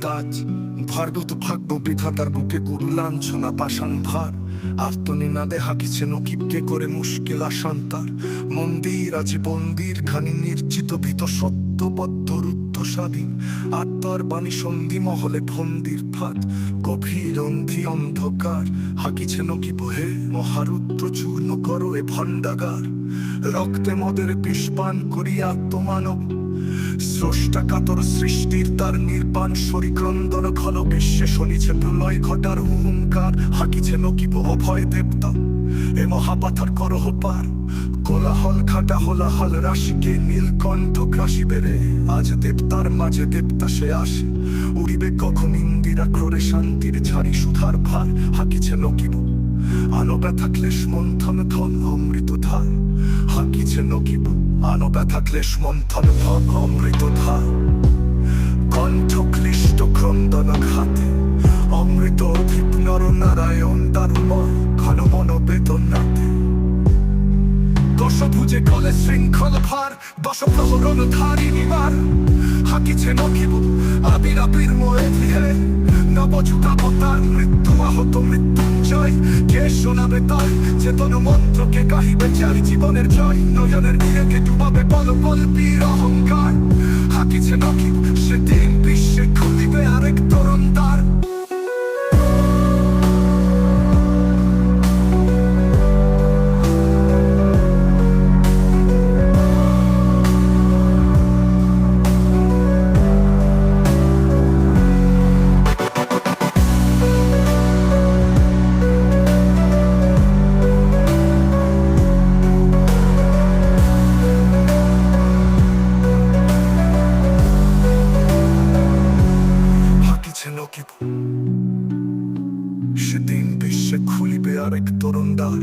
দাজ ভার্গত ভাগ্য বিধাতার বুকে গুরু লাঞ্ছনা, পাষাণ ভার। আত্মনিনাদে হাকিছে নকিবকে করে মুশকিল আশান্তার মন্দির আছে বন্দির খানি, নির্জিত ভীত সত্যবদ্ধ রুদ্ধ স্বাধীন। আত্মার বাণী সন্ধি মহলে ফন্দির ফাঁদ। গভীর অন্ধি অন্ধকার, হাকিছে নকিব হে মহারুদ্র, চূর্ণ করো এ ভণ্ডাগার। রক্তে মদের বিষ পান করি আত্মমানব স্রষ্টা কাতর সৃষ্টির তার নির্বাণ শরিক্রন্দন ঘন বিশ্বে শনিছে প্রলয় ঘটার হুঙ্কার, হাকিছে নকিব অভয় দেবতা। এ মহাপাথার করহ পার, কোলাহল খাটা হোলাহল রাশিকে নীলকণ্ঠ গ্রাসি বেড়ে। আজ দেবতার মাঝে দেবতা সে আসে, উড়িবে কখন ইন্দিরা ক্রোড়ে শান্তির ঝাড়ি সুধার ভার, হাকিছে নকিব। আলো ব্যথা ক্লেশ মন্থন ধন অমৃত ধার, হাকিছে নকিব। আলো ব্যথা ক্লেশ মন্থন ধন অমৃত ধার কণ্ঠ ক্লিষ্ট ক্রন্দন ঘাতে অমৃত অধিপ নর নারায়ণ দারুময় ঘন মন বেদনাতে দশভুজে কলে শৃঙ্খল ভার দশ প্রহরণ ধারিণী মার হাকিছে নকিব আবির আবির ময়ে ধীরে নবযুগাবতার মৃত্যু আহত মৃত্যুঞ্জয় কে শোনাবে তার চেতন মন্ত্রকে গাহিবে চার জীবনের জয় নয়নের নীড়েকে ডুবাবে বল বল বীর অহংকার হাকিছে নকিব সেদিন বিশ্বে খুলিবে আরেক তরুণ দ্বার